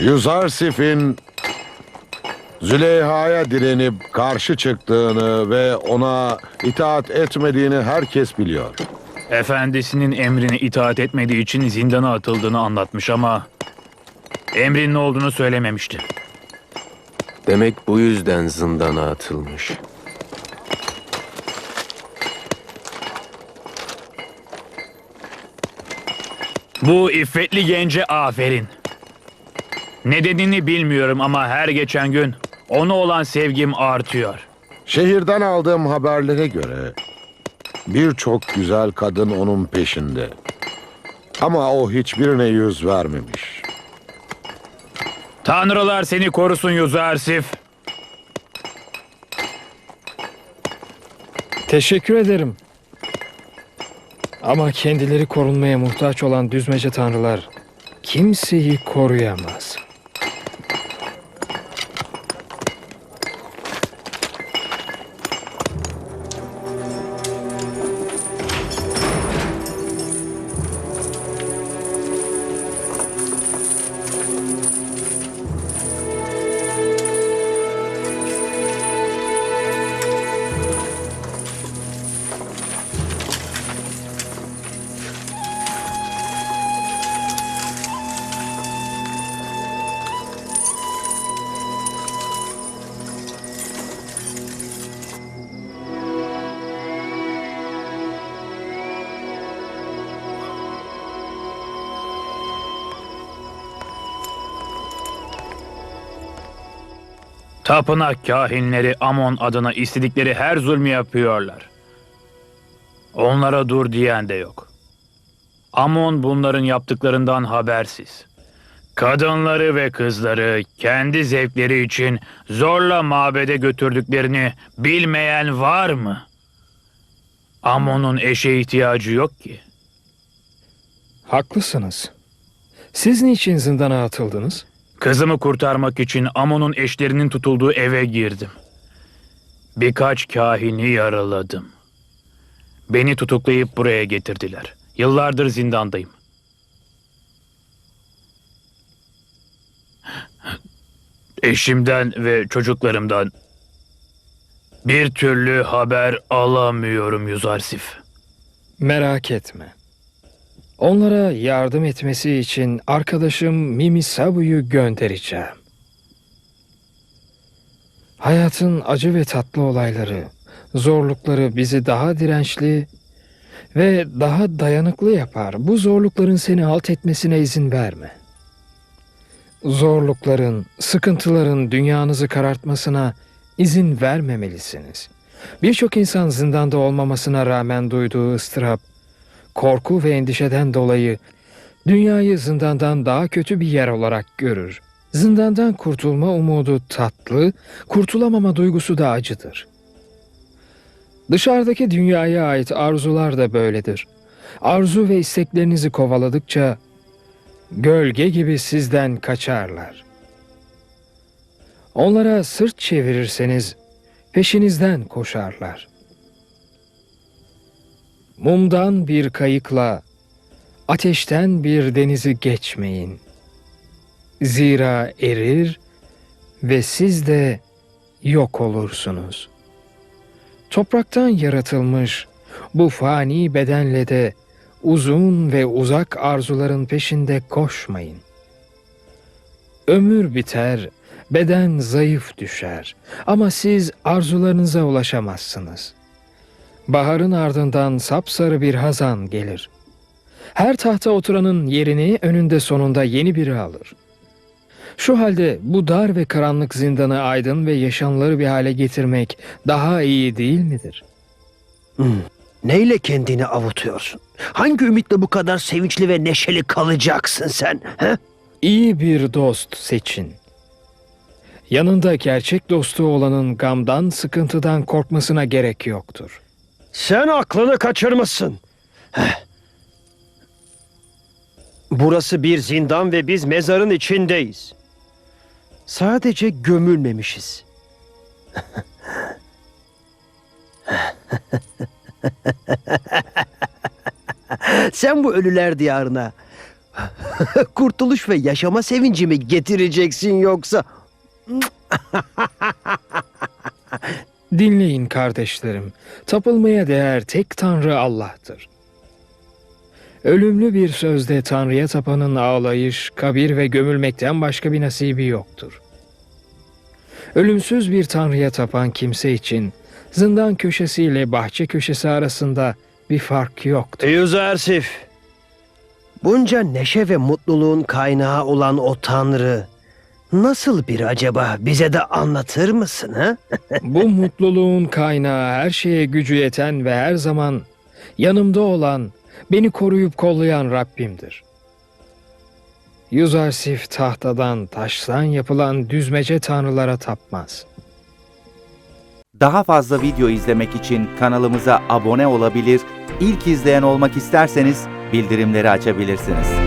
Yüzarsif'in Züleyha'ya direnip karşı çıktığını ve ona itaat etmediğini herkes biliyor. Efendisinin emrine itaat etmediği için zindana atıldığını anlatmış ama emrin ne olduğunu söylememişti. Demek bu yüzden zindana atılmış. Bu iffetli gence aferin. Nedenini bilmiyorum ama her geçen gün ona olan sevgim artıyor. Şehirden aldığım haberlere göre birçok güzel kadın onun peşinde. Ama o hiçbirine yüz vermemiş. Tanrılar seni korusun Yüzarsif. Teşekkür ederim. Ama kendileri korunmaya muhtaç olan düzmece tanrılar kimseyi koruyamaz. Tapınak kahinleri Amon adına istedikleri her zulmü yapıyorlar. Onlara dur diyen de yok. Amon bunların yaptıklarından habersiz. Kadınları ve kızları kendi zevkleri için zorla mabede götürdüklerini bilmeyen var mı? Amon'un eşe ihtiyacı yok ki. Haklısınız. Siz niçin zindana atıldınız? Kızımı kurtarmak için Amon'un eşlerinin tutulduğu eve girdim. Birkaç kahini yaraladım. Beni tutuklayıp buraya getirdiler. Yıllardır zindandayım. Eşimden ve çocuklarımdan bir türlü haber alamıyorum Yüzarsif. Merak etme. Onlara yardım etmesi için arkadaşım Mimi Sabu'yu göndereceğim. Hayatın acı ve tatlı olayları, zorlukları bizi daha dirençli ve daha dayanıklı yapar. Bu zorlukların seni alt etmesine izin verme. Zorlukların, sıkıntıların dünyanızı karartmasına izin vermemelisiniz. Birçok insan zindanda olmamasına rağmen duyduğu ıstırap, korku ve endişeden dolayı dünyayı zindandan daha kötü bir yer olarak görür. Zindandan kurtulma umudu tatlı, kurtulamama duygusu da acıdır. Dışarıdaki dünyaya ait arzular da böyledir. Arzu ve isteklerinizi kovaladıkça gölge gibi sizden kaçarlar. Onlara sırt çevirirseniz peşinizden koşarlar. Mumdan bir kayıkla ateşten bir denizi geçmeyin. Zira erir ve siz de yok olursunuz. Topraktan yaratılmış bu fani bedenle de uzun ve uzak arzuların peşinde koşmayın. Ömür biter, beden zayıf düşer ama siz arzularınıza ulaşamazsınız.'' Baharın ardından sapsarı bir hazan gelir. Her tahta oturanın yerini önünde sonunda yeni biri alır. Şu halde bu dar ve karanlık zindanı aydın ve yaşanılır bir hale getirmek daha iyi değil midir? Neyle kendini avutuyorsun? Hangi ümitle bu kadar sevinçli ve neşeli kalacaksın sen? He? İyi bir dost seçin. Yanında gerçek dostu olanın gamdan, sıkıntıdan korkmasına gerek yoktur. Sen aklını kaçırmışsın. Heh. Burası bir zindan ve biz mezarın içindeyiz. Sadece gömülmemişiz. Sen bu ölüler diyarına Kurtuluş ve yaşama sevinci mi getireceksin yoksa? Dinleyin kardeşlerim. Tapılmaya değer tek Tanrı Allah'tır. Ölümlü bir sözde Tanrı'ya tapanın ağlayış, kabir ve gömülmekten başka bir nasibi yoktur. Ölümsüz bir Tanrı'ya tapan kimse için zindan köşesiyle bahçe köşesi arasında bir fark yoktur. Yüzersif. Bunca neşe ve mutluluğun kaynağı olan o Tanrı nasıl bir acaba bize de anlatır mısın ha? Bu mutluluğun kaynağı her şeye gücü yeten ve her zaman yanımda olan, beni koruyup kollayan Rabbimdir. Yuzarsif tahtadan, taştan yapılan düzmece tanrılara tapmaz. Daha fazla video izlemek için kanalımıza abone olabilir, ilk izleyen olmak isterseniz bildirimleri açabilirsiniz.